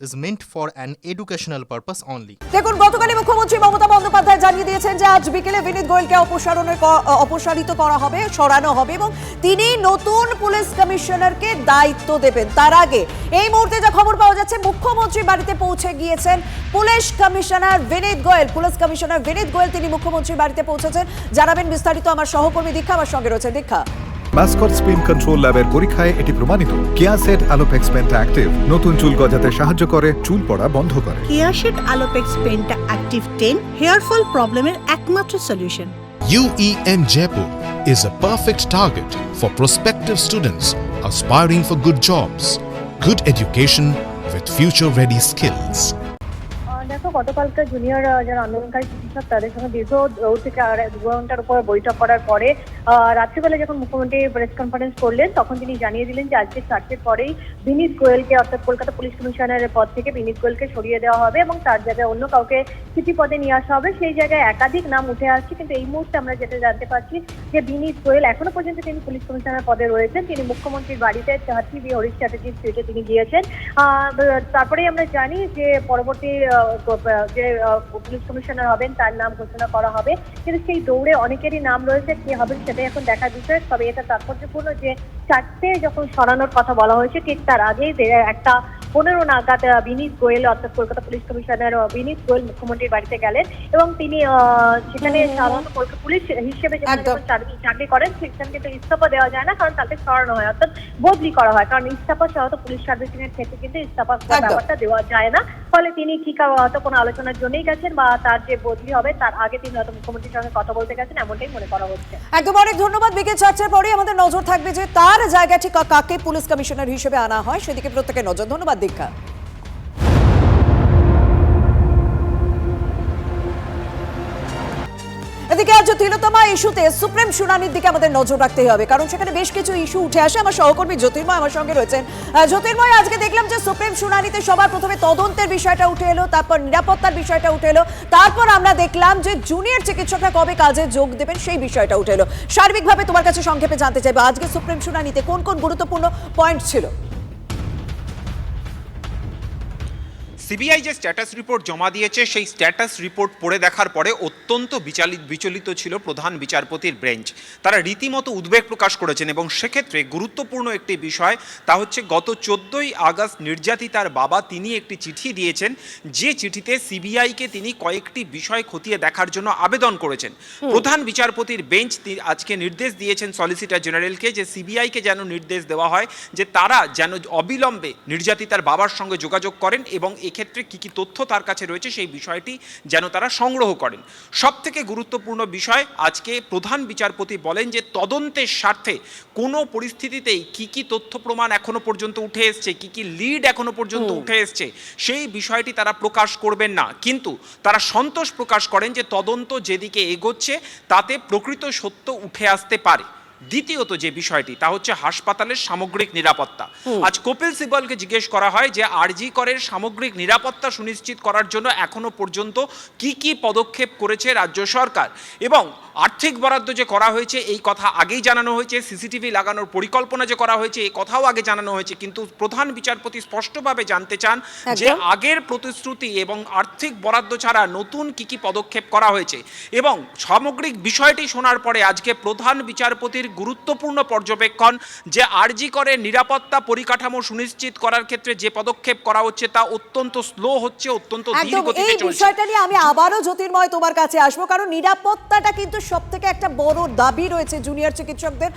is meant for an educational purpose only. দেখুন, গতকালই মুখ্যমন্ত্রী মমতা বন্দ্যোপাধ্যায় জানিয়ে দিয়েছেন যে আজ বিকেলে বিনীত গোয়েলকে অপসারণের অপসারিত করা হবে, সরানো হবে, এবং তিনি নতুন পুলিশ কমিশনারকে দায়িত্ব দেবেন। তার আগে এই মুহূর্তে যা খবর পাওয়া যাচ্ছে, মুখ্যমন্ত্রী বাড়িতে পৌঁছে গিয়েছেন police commissioner Vineet Goyal. Police commissioner Vineet Goyal তিনি মুখ্যমন্ত্রীর বাড়িতে পৌঁছেছেন। জানাবেন বিস্তারিত আমার সহকর্মী দীক্ষা, আমার সঙ্গে রয়েছে দীক্ষা। ম্যাসকট স্পিন কন্ট্রোল ল্যাবের পরীক্ষায় এটি প্রমাণিত। Keyaseth alopex penta active. নতুন চুল গজাতে সাহায্য করে চুল পড়া বন্ধ করে। কেয়াশেড আলোপেক্স পেনটা অ্যাক্টিভ টেন হেয়ার ফল প্রবলেমের একমাত্র solution. UEM Jaipur is a perfect target for prospective students aspiring for good jobs, good education with future ready skills. আহ, দেখো গতকালকে জুনিয়র যারা আন্দোলনকারী চিকিৎসক তাদের সঙ্গে দীর্ঘ থেকে দু ঘণ্টার উপর বৈঠক করার পরে রাত্রিবেলা যখন মুখ্যমন্ত্রী প্রেস কনফারেন্স করলেন তখন তিনি জানিয়ে দিলেন যে আজকে চারটের পরেই বিনীত গোয়েলকে অর্থাৎ কলকাতা পুলিশ কমিশনারের পদ থেকে বিনীত গোয়েলকে সরিয়ে দেওয়া হবে এবং তার জায়গায় অন্য কাউকে সিটি পদে নিয়ে আসা হবে। সেই জায়গায় একাধিক নাম উঠে আসছে কিন্তু এই মুহূর্তে আমরা যেটা জানতে পারছি যে বিনীত গোয়েল এখনও পর্যন্ত তিনি পুলিশ কমিশনার পদে রয়েছেন। তিনি মুখ্যমন্ত্রীর বাড়িতে চাহাতি বি হরিশ চ্যাটার্জির স্ট্রিটে তিনি গিয়েছেন। তারপরেই আমরা জানি যে পরবর্তী যে পুলিশ কমিশনার হবেন তার নাম ঘোষণা করা হবে। কিন্তু সেই দৌড়ে অনেকেরই নাম রয়েছে কে হবেন সেটাই এখন দেখার বিষয়। তবে এটা তাৎপর্যপূর্ণ যে চারটে যখন সরানোর কথা বলা হয়েছে ঠিক তার আগেই একটা পনেরো নাগাদ বিনীত গোয়েল অর্থাৎ কলকাতা পুলিশ কমিশনার বিনীত গোয়েল মুখ্যমন্ত্রীর বাড়িতে গেলেন এবং তিনি আহ, সেখানে সাধারণত কলকাতা পুলিশ হিসেবে চাকরি করেন সেখানে কিন্তু ইস্তফা দেওয়া যায় না কারণ তাকে সরানো হয় অর্থাৎ বদলি করা হয়। কারণ ইস্তফা সাধারণত পুলিশ সার্ভিসিং এর ক্ষেত্রে কিন্তু ইস্তফা ব্যাপারটা দেওয়া যায় না। ফলে তিনি ঠিক হয়তো কোনো আলোচনার জন্যই গেছেন বা তার যে বদলি হবে, তার আগে তিনি হয়তো মুখ্যমন্ত্রীর সঙ্গে কথা বলতে গেছেন, এমনটাই মনে করা হচ্ছে। একদম অনেক ধন্যবাদ বিকেল চার্চের পরে আমাদের নজর থাকবে যে তার জায়গা ঠিক কাকে পুলিশ কমিশনার হিসেবে আনা হয়, সেদিকে প্রত্যেকের নজর। ধন্যবাদ দীক্ষা। এদিকে আজ তিলোতমা ইস্যুতে সুপ্রিম শুনানির দিকে আমাদের নজর রাখতেই হবে, কারণ সেখানে বেশ কিছু ইস্যু উঠে আসে। আমার সহকর্মী জ্যোতির্ময় আমার সঙ্গে রয়েছেন। জ্যোতির্ময়, আজকে দেখলাম যে সুপ্রিম শুনানিতে সবার প্রথমে তদন্তের বিষয়টা উঠে এলো, তারপর নিরাপত্তার বিষয়টা উঠে এলো, তারপর আমরা দেখলাম যে জুনিয়র চিকিৎসকরা কবে কাজে যোগ দেবেন সেই বিষয়টা উঠে এলো। সার্বিকভাবে তোমার কাছে সংক্ষেপে জানতে চাইব, আজকে সুপ্রিম শুনানিতে কোন কোন গুরুত্বপূর্ণ পয়েন্ট ছিল? সিবিআই যে স্ট্যাটাস রিপোর্ট জমা দিয়েছে সেই স্ট্যাটাস রিপোর্ট পড়ে দেখার পরে অত্যন্ত বিচালিত বিচলিত ছিল প্রধান বিচারপতির বেঞ্চ তারা রীতিমতো উদ্বেগ প্রকাশ করেছেন এবং সেক্ষেত্রে গুরুত্বপূর্ণ একটি বিষয় তা হচ্ছে গত চোদ্দোই আগস্ট নির্যাতিতার বাবা তিনি একটি চিঠি দিয়েছেন যে চিঠিতে সিবিআইকে তিনি কয়েকটি বিষয় খতিয়ে দেখার জন্য আবেদন করেছেন। প্রধান বিচারপতির বেঞ্চ আজকে নির্দেশ দিয়েছেন সলিসিটর জেনারেলকে যে সিবিআইকে যেন নির্দেশ দেওয়া হয় যে তারা যেন অবিলম্বে নির্যাতিতার বাবার সঙ্গে যোগাযোগ করেন এবং এক্ষেত্রে কী কী তথ্য তার কাছে রয়েছে সেই বিষয়টি যেন তারা সংগ্রহ করেন। সব থেকে গুরুত্বপূর্ণ বিষয় আজকে প্রধান বিচারপতি বলেন যে তদন্তের স্বার্থে কোনো পরিস্থিতিতেই কী কী তথ্য প্রমাণ এখনও পর্যন্ত উঠে এসছে কী কী লিড এখনও পর্যন্ত উঠে এসছে সেই বিষয়টি তারা প্রকাশ করবেন না। কিন্তু তারা সন্তোষ প্রকাশ করেন যে তদন্ত যেদিকে এগোচ্ছে তাতে প্রকৃত সত্য উঠে আসতে পারে। দ্বিতীয়ত যে বিষয়টি তা হচ্ছে হাসপাতালের সামগ্রিক নিরাপত্তা। আজ কপিল সিবালকে জিজ্ঞেস করা হয় যে আরজি করের সামগ্রিক নিরাপত্তা সুনিশ্চিত করার জন্য এখনও পর্যন্ত কি কি পদক্ষেপ করেছে রাজ্য সরকার? এবং আর্থিক বরাদ্দ যে করা হয়েছে এই কথা আগেই জানানো হয়েছে সিসিটিভি লাগানোর পরিকল্পনা যে করা হয়েছে এই কথাও আগে জানানো হয়েছে। কিন্তু প্রধান বিচারপতি স্পষ্টভাবে জানতে চান যে আগের প্রতিশ্রুতি এবং আর্থিক বরাদ্দ ছাড়া নতুন কি কি পদক্ষেপ করা হয়েছে এবং সামগ্রিক বিষয়টি শোনার পরে আজকে প্রধান বিচারপতির গুরুত্বপূর্ণ পর্যবেক্ষণ যে আরজি করে নিরাপত্তা পরিকাঠামো সুনিশ্চিত করার ক্ষেত্রে যে পদক্ষেপ করা হচ্ছে তা অত্যন্ত স্লো হচ্ছে অত্যন্ত এই বিষয়টা নিয়ে আমি আবারও জ্যোতির্ময় তোমার কাছে আসব কারণ নিরাপত্তাটা কিন্তু সব থেকে একটা বড় দাবি রয়েছে জুনিয়র চিকিৎসকদের।